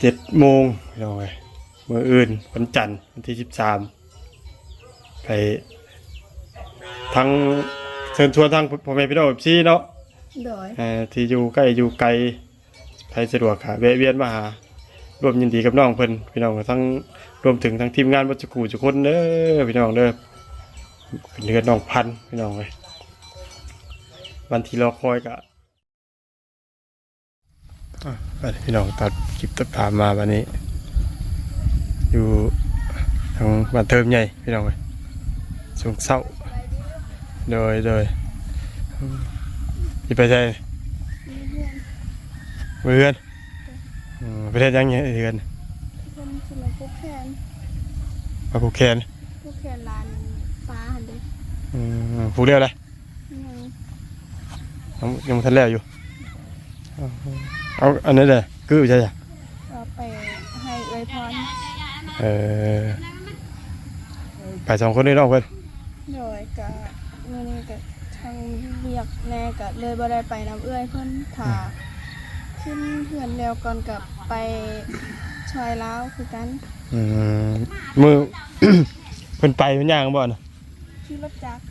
เจ็ดโมงพี่น้องเอ้ยมื่ออื่นวันจันทร์วันที่สิบสามไปทั้งเชิญชวนทั้งพ่อแม่พี่น้องพี่เนาะโดยเอ่อที่อยู่ใกล้อยู่ไกลใครสะดวกค่ะแวะเวียนมาหาร่วมยินดีกับน้องเพิ่นพี่น้องทั้งรวมถึงทั้งทีมงานวัชกูทุกคนเด้อพี่น้องเด้อเป็นเดือนน้องพันธุ์พี่น้องเลยวันที่รอคอยกะอะไป พี่น้องตัดคลิปตัดตามมาวันนี้ อยู่ทางบ้านเทิมใหญ่พี่น้องเลยสูงเศร้าโดยโดยอืมสิไปใช่เพื่อนอืมประเทศยังไงเพื่อนเพิ่นสมัยพวกแคนมาผูกแขนพวกแคนลานฟ้าหันเด้อืมผูกเรียวเลยยังยังยังบ่ทันแล้วอยู่ เอาเอาอันนั้นเลยคือใช่จ้ะเอาไปให้อวยพรเออไปสองคนนี่น้องเพื่อนโดยก็มื้อนี้ก็ทางเรียกแน่ก็เลยบ่ได้ไปน้ำเอื้อยเพิ่นถ่าขึ้นเฮือนแล้วก่อนกับไปช่วยลาวคือกันอืมมือเพิ่นไปมันย่างบ่น่ะขี่รถจักร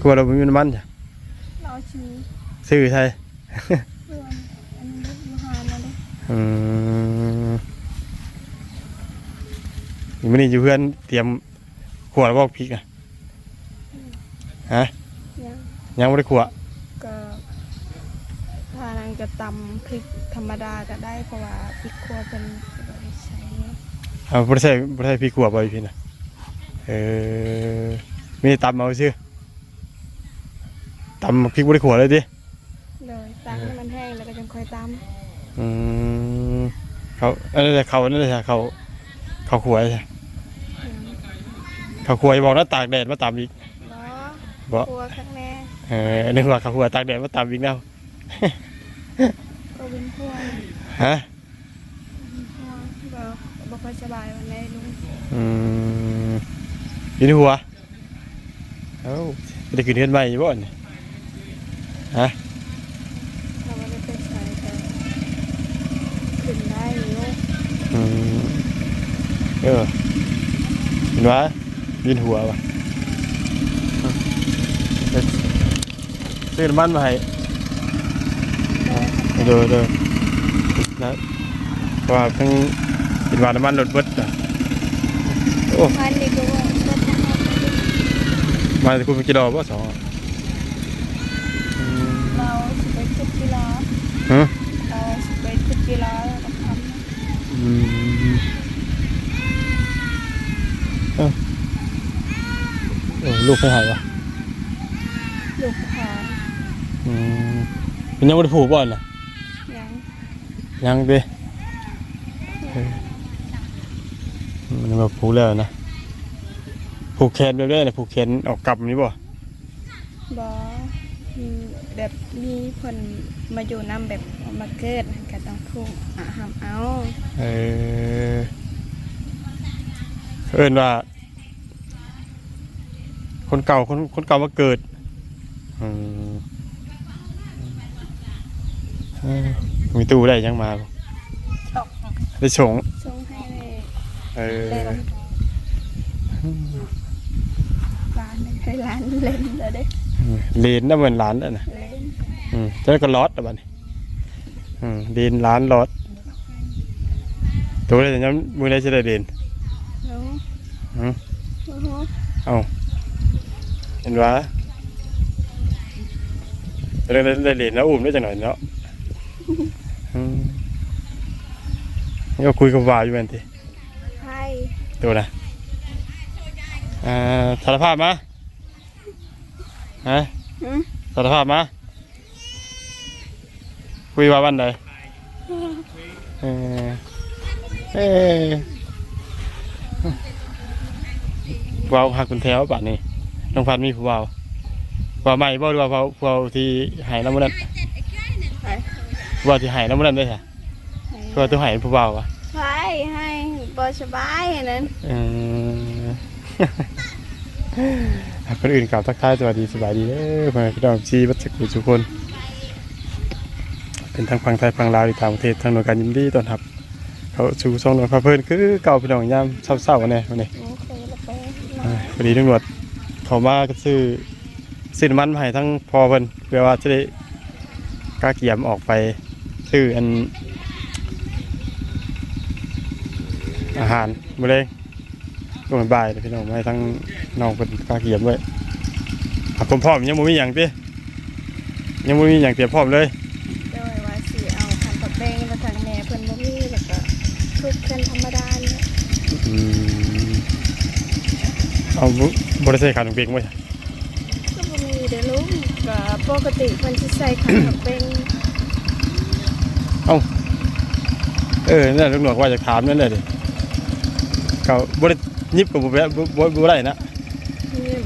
กลัวเราบ่มีน้ำมันจ้ะเราชีซื้อใช่เพื่อนอันนี้มหามาเด้ อืมมื้อนี้อยู่เพื่อนเตรียมขวดบอกพริกอะฮะยังยังบ่ได้ขวดก็ทานังจะตำพริกธรรมดาก็ได้เพราะว่าพริกครัวเป็นบ่ได้ใช้เอาบ่ได้ใส่บ่ได้ใส่พริกขวดบ่พี่น่ะเออมีตำเอาซื่อตำพริกบ่ได้ขวดเลยดิเลยตักให้มันแห้งแล้วก็จังค่อยต อืมเขาอันนั้นแหละเขาอันนั่นแหละเขาเขาขวดใช่ำเขาขวดบอกนะตากแดดมาตำอีกเนาะบ่ครัวข้างแน่เออนึกว่าเขาขวดตากแดดมาตำอีกแล้วก็เป็นพวกฮะพวกก็บ่ค่อยสบายวันนี้ลุงอืมยินหัวเอ้าไปได้ขึ้นเฮือนใหม่อยู่บ่เนี่ยฮะ เราไม่ได้ไปใช้แต่ ขึ้นได้อยู่อืมเออเห็นว่ายินหัวว่ะเดี๋ยซื้อน้ำมันมาให้เดอเดอนะเพราะว่าทั้งเป็นว่าน้ำมันรถเบิดอะโอ้วันนี้ก็ว่าก็จะเอาไปดูมาจากคุณเป็นกิโลป่ะสองอืมเราสิไปขึ้นกีฬาฮะำอืมเอ้าโอ้ลูกไปหายวะลูกหาอืมเป็นยังไม่ได้ผูกบ่อนน่ะยังยังดิเออมันมาผูกแล้วนะผูกแขนแบบนี้นะผูกแขนออกกลับนี้บ่บอมีแบบมีคน มาอยู่นำแบบมาเกิดก็ต้องถูกอาหามเอาเออเอินว่า คนเก่าคนคนเก่ามาเกิดอืมเออมีตู้ได้ยังมาบ่ตกได้ชงส่งให้เลยเออเล่นร้านให้ร้านเล่นเลยเด้เลนน่ะเหมือนร้านอะนะเล่ นอืมแล้วก็ลอดอะบัดนี้อืมเลนร้านลอดตัวได้แต่ยังมือได้จะได้เลนเนาะอืมโอ้โหเอาเห็นว่าจะได้ได้เลนแล้วอุ้มได้จังหน่อยเนาะอืมนี่ก็คุยกับวาวอยู่แม่นทีไพ่ดูนะอ่าสารภาพมาฮะหืมสารภาพมา คุยว่าวันใดเออเออวาวหักคุณแถวป่านนี้น้องพันธุ์มีผู้วาวว่าใหม่บ่หรือว่าผู้วาวที่หายน้ำมันนั้นไพ่ว่าที่หายน้ำมันนั้นได้ค่ะคือว่าตัวหายผู้วาวอะไพ่ให้บอสบายนั้นเออคนอื่นกล่าวทักทายสวัสดีสบายดีเด้อพ่อแม่พี่น้องชีวัชกุทุกคน เป็นทั้งฝั่งไทยฝั่งลาวที่ต่างประเทศทั้งหน่วยการยินดีต้อนรับ เขาสู่ช่องหน่วยพาเพิ่นคือเก่าพี่น้องยามเศร้าๆแน่วันนี้โอเคแล้วไปอ่าพอดีตำรวจเขามาก็ซื้อซื้อน้ำมันมาให้ทั้งพอเพิ่นเพื่อว่าจะได้กล้าเกียมออกไปซื้ออัน อาหารมื้อแลงช่วงบ่ายพี่น้องให้ทั้งน้องเพิ่นกล้าเกียมไว้อะผมพร้อมยังบ่มีหยังติยังบ่มีหยังเตรียมพร้อมเลยว่าสิเอาคันตะเบงมาทางแม่เพิ่นบ่มีแล้วก็ ทุกเพิ่นธรรมดาเนี่ยอืมเอาบ่บ่ได้ใส่ขนมเปียกไว้ก็บ่มีเด้อลุงก็ปกติเพิ่นสิใส่คันตะเบงเออนั่นลูกหนวกว่าจะถามนั่นเลยดิเขาบ่ได้ยิบกับบ่แวะบ่บ่บ่ได้นะนี่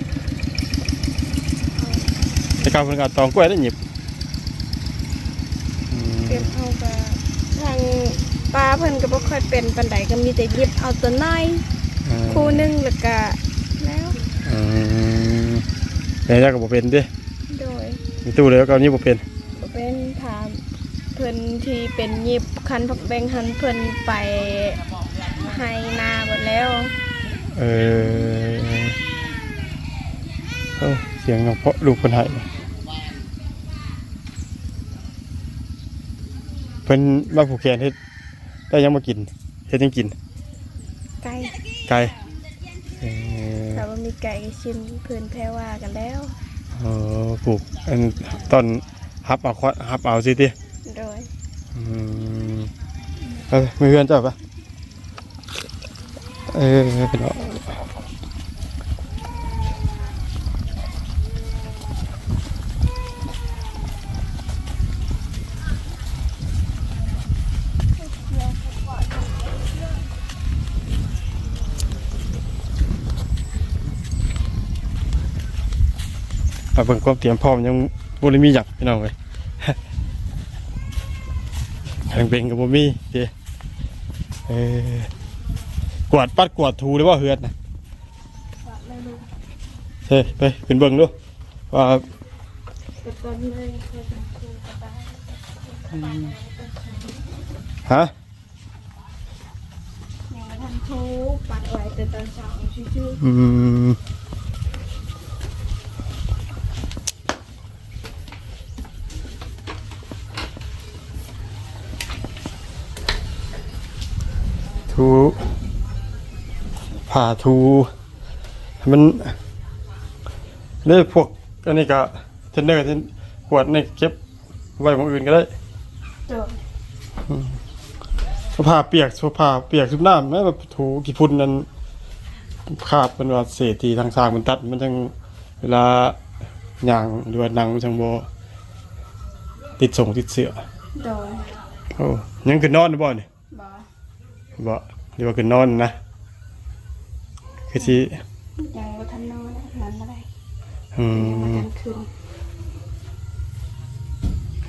แต่เขาเพิ่นก็เอาตองกล้วยได้หยิบอืม เตรียมเอาก็ทางปลา เพิ่นก็บ่ค่อยเป็นปานใดก็มีแต่หยิบเอาตัวน้อยอืมคู่หนึงแล้วก็แล้วอืมแต่ยากก็บ่เป็นเด้โดยมีตู้เลยก็เอายิบบ่เป็นบ่เป็นถามเพิ่นที่เป็นหยิบคันผักแบงหันเพิ่นไปให้นาหมดแล้ว เออเอ้าเสียงน้องเพาะลูกเพิ่นให้เพิ่นมาผูกแขนเฮ็ด ได้ยังมากินเฮ็ดยังกิน ไก่ไก่เออถ้าว่ามีไก่ชิมเพิ่นแพ้ว่ากันแล้วเออปลูกอันต้นฮับเอาควะฮับเอาสิติโดยอืมเออมีเพื่อนเจ้าปะเออเป็นเอาเอา เบิ่งความเตรียมพร้อมยังบ่ได้มีหยังพี่น้องเว้ยทางเป็นกับบ่มีเด้เออกวาดปัดกวาดถูหรือว่าเฮือนนะเฮ้ยไปขึ้นเบิ่งดูว่าก็ต้นเลยเพิ่นคือกระต่ายฮะยังบ่ทันทูปัดไว้แต่ตอนเช้าชื่ออืม ทูผ่าทูให้มันเด้พวกอันนี้ก็เทนเนอร์เทนขวดนี่เก็บไว้ของอื่นก็ได้ๆโดยสภาพเปียกสภาพเปียกทุบน้ำแม้แบบถูกี่พุ่นนั้นขาบเป็นว่าเศษที่ทางสร้างมันตัดมันจังเวลาย่างหรือว่าหนังมันจังบ่ติดส่งติดเสือโดยโอ้ยังคือนอนอยู่บ่นี่บ่บ่ หรือว่าคือนอนนะคือสิยังบ่ทันนอนนอนบ่ได้อืยังบ่มทันคืน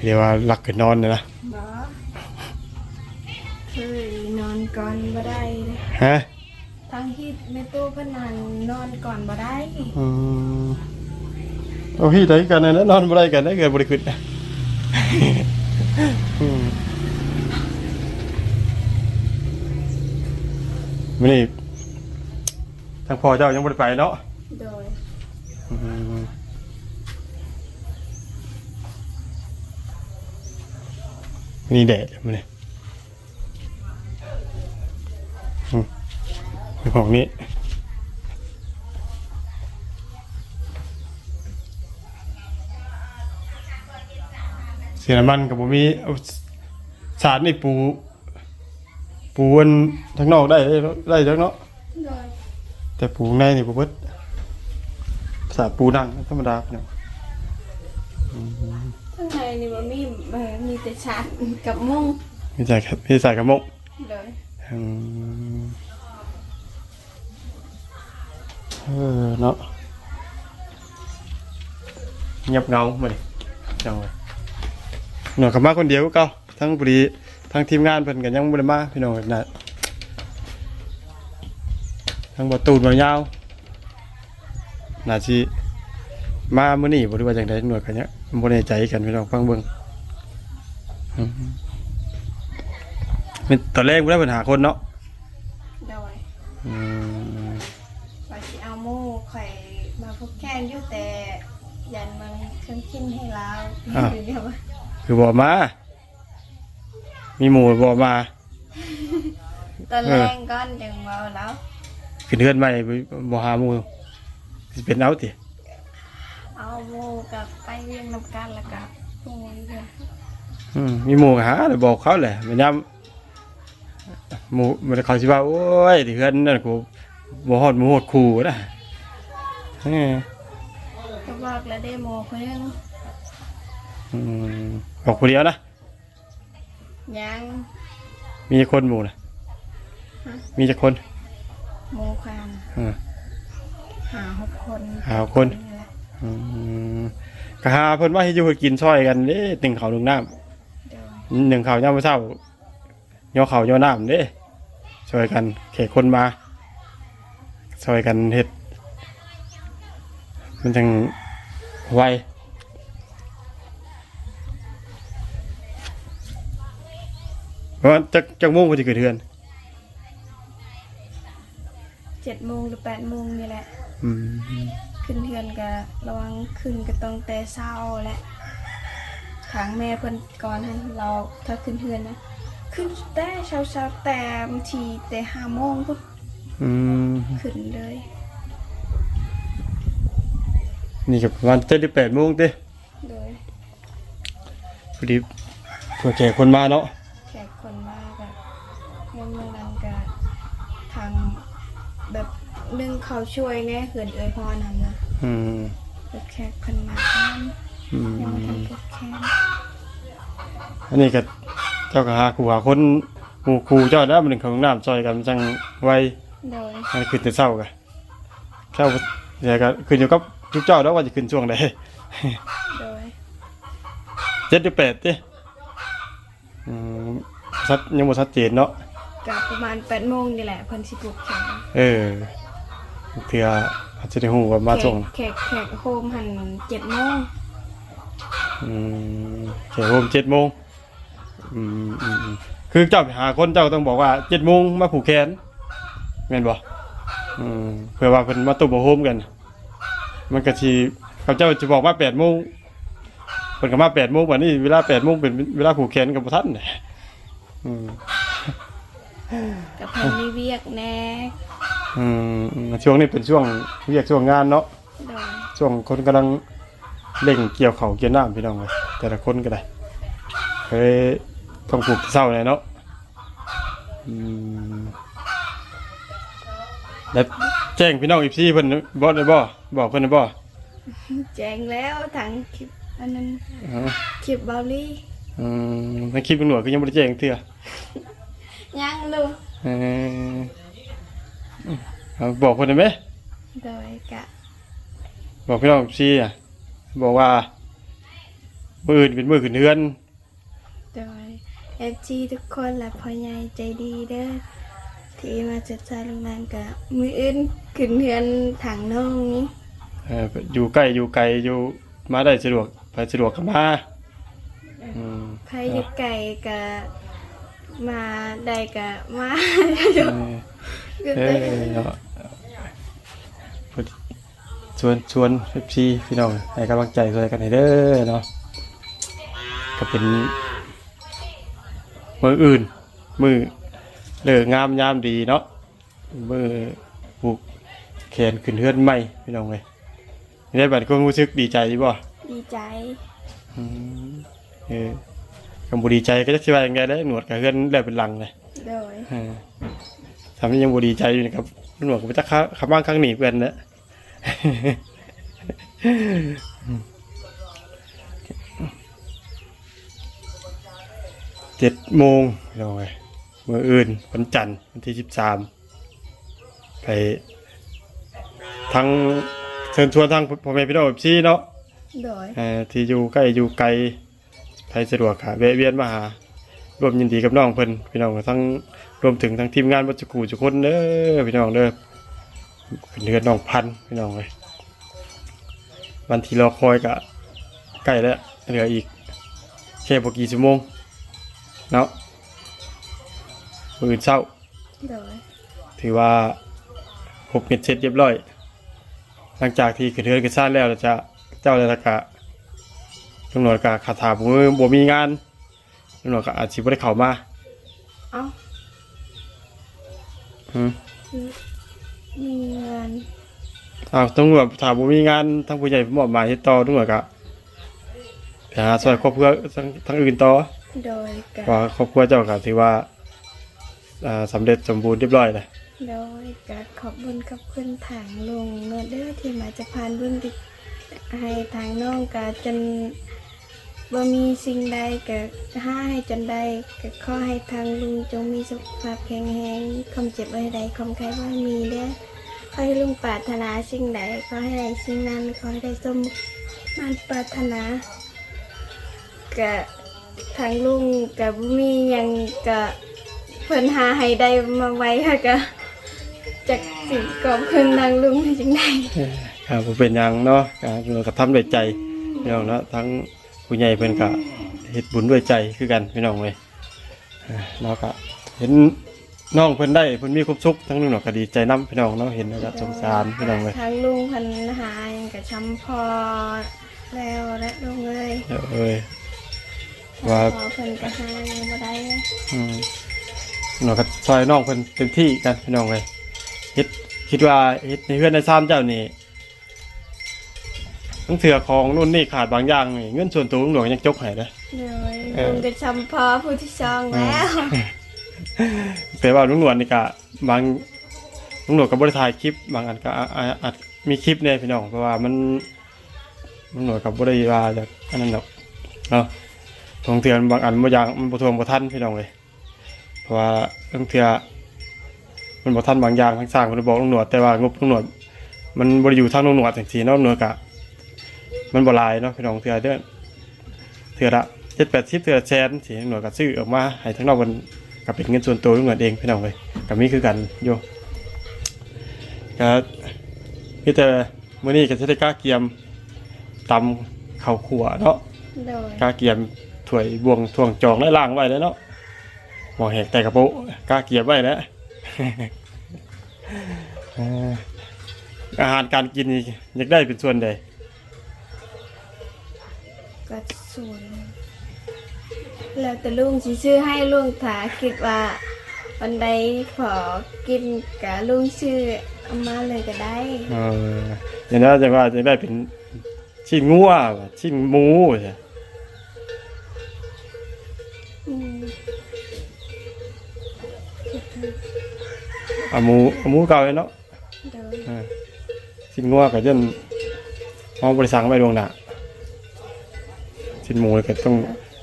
เรียกว่าหลักคือนอนนะนะบ่เคยนอนก่อนบ่ได้เลยฮะทั้งที่แม่ตู้เพิ่นนั่นนอนก่อนบ่ได้อืมเอาพี่ได้กันนะนอนบ่ได้กันได้เกิดบ่ได้ขึ้น นะอืมมื่อนี้ทางพ่อเจ้ายังไม่ได้ไปเนาะโดยอืมมื้อนี่แดดมื่อนี้อืมเป็นของนี้เสียน้ำมันกับผมมีเอาสารนี่ปู ปูอันทางนอกได้ได้ได้จังเนาะโดยแต่ปูข้างในนี่บ่เบิดภาษาปูนั่งธรรมดาเนาะข้างในนี่บ่มีเอ่อมีแต่ชาดกับมุ้งมีใส่ครับมีใส่กระมกโดยอืมเออเนาะเงียบเงามาดิจังเลยหน่อยกลับมาคนเดียวก็เก่าทั้งบรี ทั้งทีมงานเพิ่นกันยังบ่ได้มาพี่น้องนะทั้งบ่ตูนบ่ยาวน่าสิมามื้อนี้บ่รู้ว่าจังได๋หน่วยกันเนี่ยบ่แน่ใจกันพี่น้องฟังเบิ่งอืมในมันตอนแรกไม่ได้ปัญหาคนเนาะโดยอืมว่าสิเอาหมู่ข่อยมาพบแค้นอยู่แต่ยันมันเครื่องกินให้เราเดี๋ยวคือบอกมา มีหมูบอกมา ตอนแรกก้อนจึงเว้าแล้วขึ้นเฮือนใหม่บ่หาหมูสิเป็นเอาติเอาหมู่กับไปเรียงนำกันแล้วก็หมู่เดียวอืมมีหมูก็หาเลยบอกเขาแหละมันยำหมูมันเขาสิว่าโอ้ยที่เฮือนนั่นกูบ่ฮอดหมูฮอดคู่นะเออก็บอกแล้วได้หมู่คนนึงอืมบอกคนเดียวนะ ยังมีคนหมู่นะฮะมีจักคนหมู่ความเออหาหกคนหาหกคนนี่แหละอืมก็หาเพิ่นว่าให้อยู่ให้กินช่อยกันเด้หนึ่งข้าวหนึ่งน้ำเดี๋ยวหนึ่งข้าวยามมื้อเช้าย่อข้าวย่อน้ำเด้ช่วยกันแขกคนมาช่วยกันเฮ็ดมันจังไว เพราะว่าจักจักโมงก็จะเกิดเทือนเจ็ดโมงหรือแปดโมงนี่แหละ อืมขึ้นเทือนก็ระวังขึ้นก็ต้องแต่เช้าแหละทางแม่เพิ่นก่อนให้เราถ้าขึ้นเทือนนะขึ้นแต่เช้าเช้าๆแต่บางทีแต่ห้าโมงก็อืมขึ้นเลย นี่ก็ประมาณเจ็ดหรือแปดโมงเด้โดยพอดีเพื่อแขกคนมาเนาะ แขกคนมากอะเมื่อเมื่อนั้นก็ทางแบบ นึ่งเขาช่วยแน่เขื่อนเอ่ยพอนั้นนะอืมแบบแขกคนมานั้นอืมยังมาทำพวกแค่อันนี้ก็เจ้าก็หาครูหาคนหมู่ครูเจ้าได้มาหนึ่งของน้ำซอยกันจังไวโดยมันขึ้นแต่เศร้ากันเช้าเดี๋ยวก็ขึ้นอยู่กับทุกเจ้าแล้วว่าจะขึ้นช่วงใด โดยเจ็ดหรือแปดเด้อืมชัดยังบ่ชัดเจนเนาะกับประมาณแปดโมงนี่แหละเพิ่นสิปลุกแขกเออ เถื่ออาจจะได้หูว่ามาส่งแขกแขกโฮมหันเจ็ดโมงอืมแขกโฮมเจ็ดโมงอืมอืมอืมคือเจ้าไปหาคนเจ้าต้องบอกว่าเจ็ดโมงมาผูกแขนแม่นบ่อืมเพื่อว่าเพิ่นมาตุ่มโฮมกัน มันก็สิเขาเจ้าจะบอกว่าแปดโมงเพิ่นก็มาแปดโมงวันนี้เวลาแปดโมงเป็นเวลาผูกแขนกับบ่ทันน่ะอืม กับเพิ่นมีเวียกแหน่ อืมอืมช่วงนี้เป็นช่วงเรียกช่วงงานเนาะโดยช่วงคนกำลังเล่งเกี่ยวเขาวเกี่ยวน้ำพี่น้องเลยแต่ละคนก็ได้เคยต้องปลูกเศร้าเลยเนาะอืมแล้วแจ้งพี่น้องอีพี่เพิ่นบอกได้บ่บอกเพิ่นได้บ่แจ้งแล้วทางคลิปอันนั้นอ๋อคลิปเบาลี่อืมในคลิปตำรวจก็ยังบ่ได้แจ้งเทื่อยังลูก เออ เอาบอกเพิ่นได้ไหมโดยกะบอกพี่น้องอีพี่อะบอกว่ามื้ออื่นเป็นมื้อขึ้นเฮือน โดยเอฟจีทุกคนและพ่อใหญ่ใจดีเด้อที่มาจัดสรรโรงงานกะมืออื่นขึ้นเฮือนถังน้องนี้เอ่ออยู่ใกล้อยู่ไกลอยู่มาได้สะดวกไปสะดวกกันมาอืมใครอยู่ไก่กะมาได้กะมา เออก็ เอได้อเนาะชวนชวนเอฟซีพี่น้องให้กำลังใจช่วยกันให้เด้อเนาะก็เป็นมืออื่น มือเลิกงามยามดีเนาะมือผูกแขนขึ้นเฮือนใหม่พี่น้องเลยได้บัตรก็รู้สึกดีใจดีบ่ดีใจอืมเออคำบูดีใจก็จะคิดว่าอย่างไงได้หนวดกับเพื่อนได้เป็นหลังเลยโดยเออ ทำให้ยังบูดีใจอยู่นะครับหนวดก็ไปจักข้าขับบ้างข้างหนีเพื่อนนะเจ็ดโมงเราไงเมื่ออื่นวันจันทร์วันที่สิบสามไปทั้งเชิญชวนทั้งพ่อแม่พี่น้องพี่เนาะโดยเอ่อที่อยู่ใกล้อยู่ไกลใครสะดวกค่ะแวะเวียนมาหา ร่วมยินดีกับน้องเพิ่นพี่น้องทั้งรวมถึงทั้งทีมงานบัจจุกูจุกคนเด้อพี่น้องเด้อเป็นเดือนน้องพันธุ์พี่น้องเลยวันที่รอคอยกะใกล้แล้วเหลืออีกแค่บกี่ชั่วโมงเนาะมื้ออื่นเช้าโดยถือว่าครบเม็ดเสร็จเรียบร้อย หลังจากที่ขึ้นเรือนขึ้นซ่านแล้วเราจะเจ้าเลยละกะตำรวจกะคาถาบ่มีบ่มีงาน ตำรวจก็อาจสิบ่ได้เข้ามาเอ้าอืมมีงานอ้าวตำรวจถ้าบ่มีงานทางผู้ใหญ่มอบหมายให้ต่อตำรวจก็ไปหาช่วยครอบครัวทางทางอื่นต่อโดยกะเพราะครอบครัวเจ้าก็ถือว่าอ่าสำเร็จสมบูรณ์เรียบร้อยเลย โดยกะขอบคุญขอบคุณทางลุงเนื้อเด้อที่มาจะพานบุญติให้ทางน้องกะจน บ่มีสิ่งใดกะหาให้จนได้กะขอให้ทางลุงจงมีสุขภาพแข็งแรงความเจ็บไว้ใดความไข้บ่ให้มีเด้อขอให้ลุงปรารถนาสิ่งใดขอให้ได้สิ่งนั้นขอให้ได้สมมันปรารถนากะทางลุงกะบ่มีหยังกะเพิ่นหาให้ได้มาไว้ค่ะก็จากสิ่งกอบคืนนางลุงให้จังได๋ครับบ่เป็นหยังเนาะก็ตำรวจก็ทำด้วยใจพี่น้องเนาะทั้ง ผู้ใหญ่เพิ่นก็เฮ็ดบุญด้วยใจคือกันพี่น้องเว้ยอ่าเนาะก็เห็นน้องเพิ่นได้เพิ่นมีความสุขทั้งนึงเนาะก็ดีใจนํพี่น้องเนาะเห็นแล้วก็สงสารพี่น้องเว้ยทางลุงเพิ่นหาหยังก็ช้ำพอแล้วและลุงเอ้ยเออเอ้ยว่าพอเพิ่นก็หาหยังบ่ได้เลยอืมเนาะก็ซอยน้องเพิ่นเต็มที่กันพี่น้องเว้ยเฮ็ดคิดว่าเฮ็ดในเฮือนในซ่านเจ้านี่ ทั้งเถื่อของนู่นนี่ขาดบางอย่างนี่เงินส่วนตัวหลวงยังจกให้เด้อเดี๋ยวเออ ลุงก็ช้ำพอผู้ที่ช่องแล้วแต่ว่าลุงหนวดนี่ก็บางลุงหนวดกับบริถ่ายคลิป บางอันก็อาอาอาจมีคลิปเนี่ยพี่น้องเพราะว่ามันลุงหนวดกับบริวาจากอันนั้นดอกเนาะทงเทือนบางอันบางอย่างมันบ่ทวงบ่ทันพี่น้องเลยเพราะว่าทงเทือมันบ่ทันบางอย่างทั้งสร้างมันบอกลุงหนวดแต่ว่างบลุงหนวดมันบ่ได้อยู่ทางลุงหนวดจังซี่เนาะลุงหนวดกะ มันบ่หลายเนาะพี่น้องเทือเด้อเทือละ7-80เทือละแสนสิลุงหนวดก็ซื้อออกมาให้ทั้งนอกมันก็เป็นเงินส่วนตัวของเงินเองพี่น้องเลยกับมีคือกันโยก็พี่แต่มื่อนี้ก็จะได้กล้าเกียมตำข้าวขัวเนาะโดยกล้าเกียมถ้วยบวงถ่วงจองได้ล่างไว้แล้วเนาะหมอแหกแต่กระโปะกล้าเกียมไว้แล้วเอ่ออาหารการกินนี่อยากได้เป็นส่วนใด ก็ส่วนแล้วแต่ลุงสิซื้อให้ลุงถ้าคิดว่าวันใดขอกินกะลุงซื้อเอามาเลยก็ได้เอออย่างนั้นจะว่าจะได้เป็นชิ้นงัวว่ะชิ้นหมูใช่อืมเอาหมูเอาหมูเก่าเลยเนาะโดยอ่าชิ้นงัวก็ยันห้องบริษัทไปดวงหน้า ชิ้นหมูก็ต้อง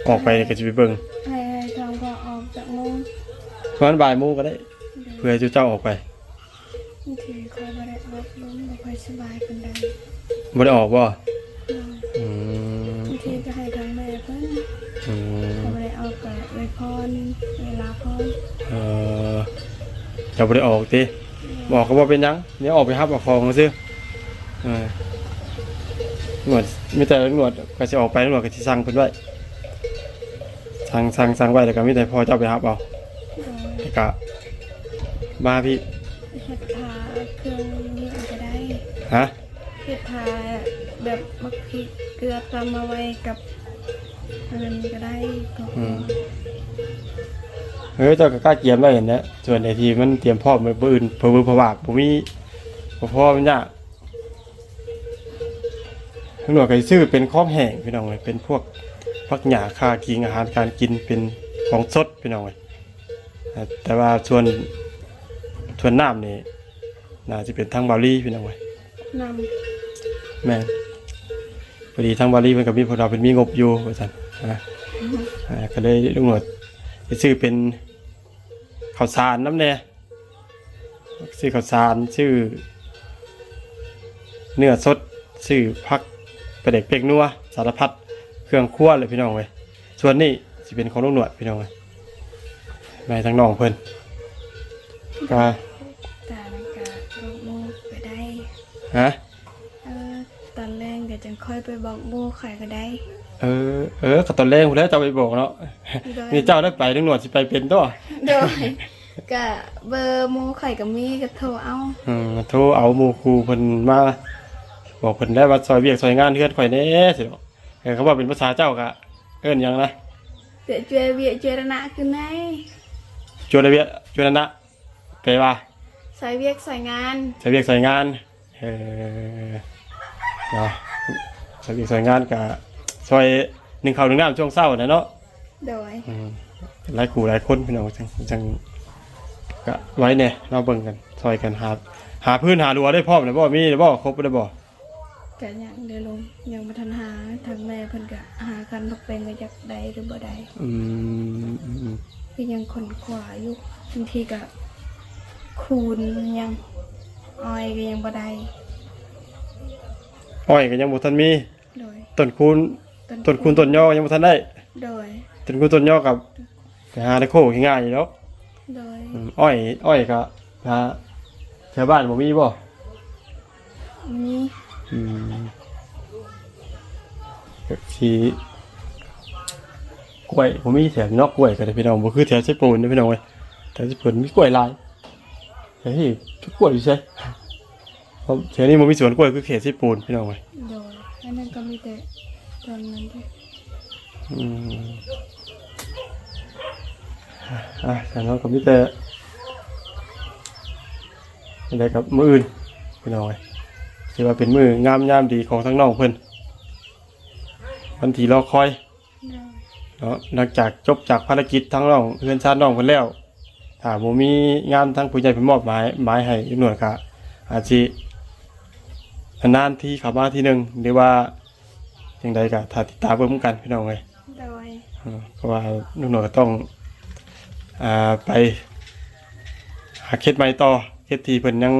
ออกไปก็จะไปเบิ่งให้ให้ทองพอออกจากมุงเพราะฉะนั้นบ่ายโมงก็ได้ เพื่อให้เจ้าออกไปบางทีคอยบ่ได้ออกลมบ่ค่อยสบายปานใดบ่ได้ออกบ่โดยอืมบางทีก็ให้ทางแม่เพิ่นอืมถ้าบ่ได้ออกก็อวยพรเวลาพรเออเจ้าบ่ได้ออกติบอกก็บ่เป็นหยังเดี๋ยวออกไปรับเอาของซื่อเออ หนวดมีแต่หนวดก็สิออกไปหนวดก็สิสั่งเพิ่นไว้สั่งสั่งสั่งไว้แล้วก็มีแต่พอเจ้าไปรับเอาโดยแล้วก็มาพี่เฮ็ดทาเครื่องนี้ก็ได้ฮะเฮ็ดทาแบบบักพริกเกลือตำมาไว้กับอันนั้นก็ได้ก็อืมเฮ้ยเจ้าก็กล้าเกียมได้เห็นนะส่วนไอทีมันเตรียมพร้อมไปปืนเพอมือผวากผมมีพอพอมันยาก ทั้งหมดก็สิซื้อเป็นข้อมแห้งพี่น้องเลยเป็นพวกพักหยาคากิงอาหารการกินเป็นของสดพี่น้องเลยอ่าแต่ว่าส่วนส่วนน้ำนี่น่าจะเป็นทางบาลีพี่น้องเลยนำแม่นพอดีทางบาลีมันกับมีพวกเราเป็นมีงบอยู่ว่าซั่นนะอ่าก็เลยลุงหนวดสิซื้อเป็นข้าวสารน้ำแน่ซื้อข้าวสารซื้อเนื้อสดซื้อพัก ประเด็กเป็กนัวสารพัดเครื่องครัวเลยพี่น้องเว้ยส่วนนี้สิเป็นของลุงหนวดพี่น้องเว้ยแม่ทั้งน้องเพิ่นก็ตาลังกาบอกหมูไปได้ฮะเออตอนแรกเดี๋ยวจังค่อยไปบอกหมูข่อยก็ได้ เออเออก็ตอนแรกผมแล้วเจ้าไปบอกเนาะโดยนี่เจ้าได้ไปลุงหนวดสิไปเป็นตัวโดยก็เบอร์หมูข่อยก็มีก็โทรเอาอืมโทรเอาหมู่ครูเพิ่นมา บอกเพิ่นได้ว่าซอยเวียกซอยงานเฮือนข่อยแหน่สิเนาะเออเขาบอกเป็นภาษาเจ้าก็เอิ้นหยังนะเดี๋ยวช่วยเวียช่วยระนะคือไหนจวนเวียจวนนะแปลว่าใส่เวียกใส่งานซอยเวียกซอยงานเออเนาะซอยเวียกซอยงานก็ซอยหนึ่งข้าวหนึ่งน้ำช่วงเช้าน่ะเนาะโดยอืมหลายคู่หลายคนพี่น้องจังจังก็ไว้เนี่ยเราเบิ่งกันซอยกันหาหาพื้นหารัวได้พร้อมเลยบ่มีเลยบ่ครบได้บ่ ก็ยังเดี๋ยวลงยังบ่ทันหาทางแม่เพิ่นก็หากันบ่เป็นก็อยากได้หรือบ่ได้อืมอืมอืมก็ยังคนขวาอยู่บางทีก็คูณยังอ้อยก็ยังบ่ได้อ้อยก็ยังบ่ทันมีโดยต้นคูณต้นคูณต้นย่อยังบ่ทันได้โดยต้นคูณต้นย่อกับไปหาได้โคง่ายๆอยู่แล้วโดยอืมอ้อย อ้อยก็หาแถวบ้านบ่มีบ่มีอืมก็ สิกล้วยบ่มีแถวเนอกกล้วยก็ได้พี่น้องบ่คือแถวไชปูนเด้อพี่น้องเว้ยแถวไชปูนมีกล้วยหลายแต่ที่ทุกกล้วยอยู่ใช่เพราะแถวนี้บ่มีสวนกล้วยคือเขตไชปูนพี่น้องเว้ยโดยอันนั้นก็มีแต่ตอนนั้นที่อืมอะแต่น้องก็มีแต่อะไรกับมืออื่นพี่น้องเว้ย ถือว่าเป็นมืองามยามดีของทั้งน้องเพิ่นวันที่รอคอยโดยเนาะหลังจากจบจากภารกิจทั้งน้องเพื่อนชาติน้องเพิ่นแล้วถ้าบ่มีงานทั้งผู้ใหญ่เพิ่นมอบหมายหมายให้อยู่หน่วยก็อาจสินานๆที่เข้ามาทีหนึงหรือว่าจังใดก็ถ้าติดตามเบิ่งกันพี่น้องเอ้ยโดยอืมเพราะว่าลูกหน่วยก็ต้องอ่าไปหาเคสใหม่ต่อเคสที่เพิ่นยัง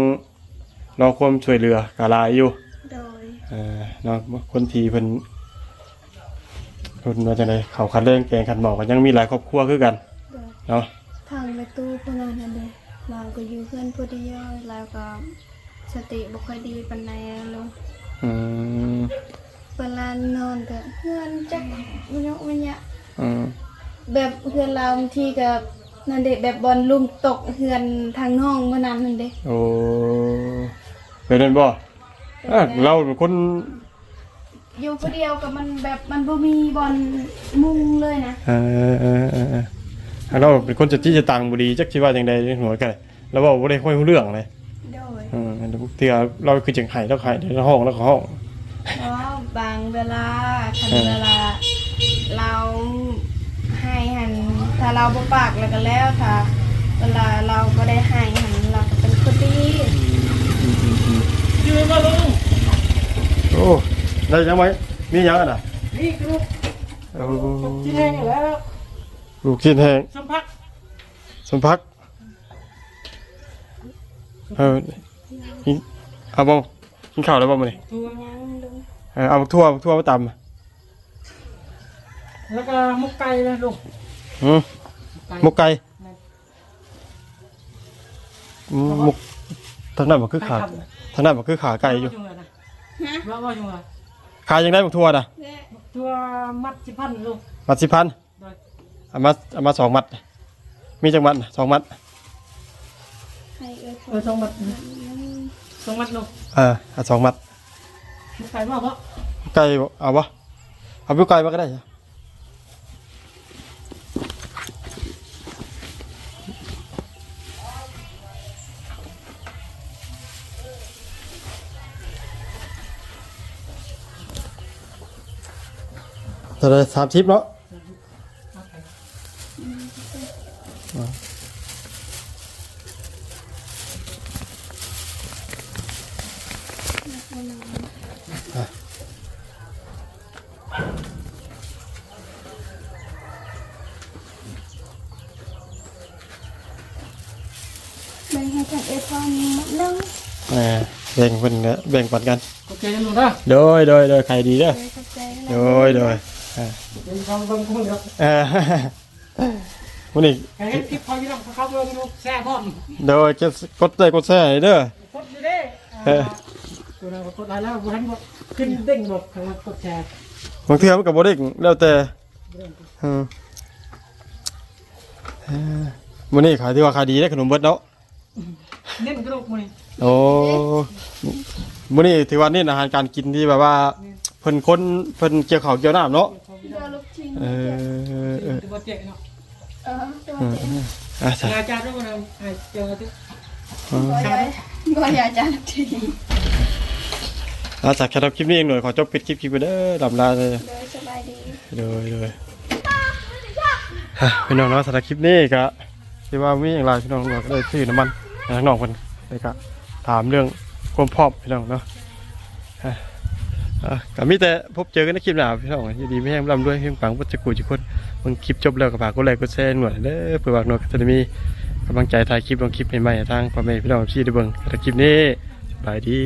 รอความช่วยเหลือกาลายอยู่โดยเอ่อเนาะคนที่เพิ่นเพิ่นว่าจังไดเขาคันเร่งแกงคันหมอกก็ยังมีหลายครอบครัวคือกันโดยเนาะทางไปตู้พวกนั้นนั่นเลยเราก็อยู่เพื่อนผู้เดียวเราก็สติบ่ค่อยดีปานใดลงอืมเวลานอนก็เพื่อนจักมันยกมันยะอืมแบบเพื่อนเราบางทีก็นั่นเด็แบบบอลลุมตกเพื่อนทางห้องเมื่อนั้นนั่นเด็โอ้ เป็นนั่นบ่อะเราเป็นคนอยู่ผู้เดียวกับมันแบบมันบ่มีบอลมุงเลยนะเออเออเออเอออะเราเป็นคนจะจี้จะตังบุรีจักสิว่าจังใดในหัวกันแล้วบอกบ่ได้ค่อยรู้เรื่องเลยโดยอืมเที่ยเราคือจังไห้แล้วไห้ในห้องแล้วก็ห้อง เพราะบางเวลาคันเวลา เราให้หันถ้าเราบ่ปากแล้วก็แล้วถ้าเวลาเราก็ได้ให้หันเราก็เป็นคนดี ยืนมาลุง โอ้ได้ยังไหมมียังอะน่ะนี่ลูกโอ้ที่แห้งอยู่แล้วลูกชิ้นแห้งสัมผัสสมพักเออกินเอาบ่กินข้าวแล้วบ่มื้อนี้ตัวยังลุงเออเอาทั่วทั่วมาตำแล้วก็มุกไก่เลยลุงอืมหมกไก่อืมหมก ทางนั้นมันคือขาทางนั้นมันคือขาไก่อยู่ฮะว่าว่าจังไงขายังได้หมกทั่วน่ะและตัวมัดสิพันลุงมัดสิพันโดยเอามาเอามาสองมัด มีจังมัดน่ะสองมัด ให้เอ้ยเออสองมัดสองมัดลุงเออเอาสองมัดมุกไก่ว่าเพราะไก่บ่เอาบ่เอาไปไก่มาก็ได้จ้ะ แต่ละสามชิปเนาะแบ่งให้ทางเอ้ยพองมัดนึงแหมแบ่งเป็นเนี่ยแบ่งปันกันโอเคลุงนะโดยโดยโดยใครดีเด้อ เลยเข้าใจ โดยโดยอ่า เป็นความบังคับเดียวเออวันนี้ไอ้เห็นคลิปพอยี่น้องเขาเบิ่งลุงแซ่พร้อมโดยจะกดได้กดแช่ให้เด้อกดอยู่เด้ตัวนั้นกดได้แล้วบุหันบอกขึ้นเด้งบอกทางกดแชร์บางเทื่อมันก็บ่ได้แล้วแต่อืมเออมื้อนี้ขายที่ว่าขายดีได้ขนมเบิดเนาะเน้นกระดูกมือโอ้มื้อนี้ถือว่านี่อาหารการกินที่แบบว่า เพิ่นคนเพิ่นเกี่ยวข้าวเกี่ยวน้ำเนาะเรือลูกทิ้งเออเออตัวเจ๊เนาะเออตัวเออเจ๊อะจ้ะอาจารย์ด้วยมันไอ้เจ้าตัวบ่ยายบ่ยายจ้าลูกทิ้งอะจากแค่ทำคลิปนี้เองหน่อยขอจบปิดคลิปคลิปไปเด้อลำลาเลยโดยสบายดีเลยเลยฮะพี่น้องเนาะสำหรับคลิปนี้ก็ที่ว่ามีอย่างไรพี่น้องก็ได้ซื้อน้ำมันให้น้องคนเลยก็ถามเรื่องความพร้อมพี่น้องเนาะฮะอะ ก็มีแต่พบเจอกันในคลิปหน้าพี่น้องยินดีไม่แห้งลำด้วยเพียงปังวัจกูจิคนบางคลิปจบแล้วก็ฝากกดไลค์กดแชร์หน่อยเด้อเผื่อวากหน่อยก็จะมีกำลังใจถ่ายคลิปลงคลิปใหม่ๆทางพ่อแม่พี่น้องที่ได้เบิ้งแต่คลิปนี้สบายดี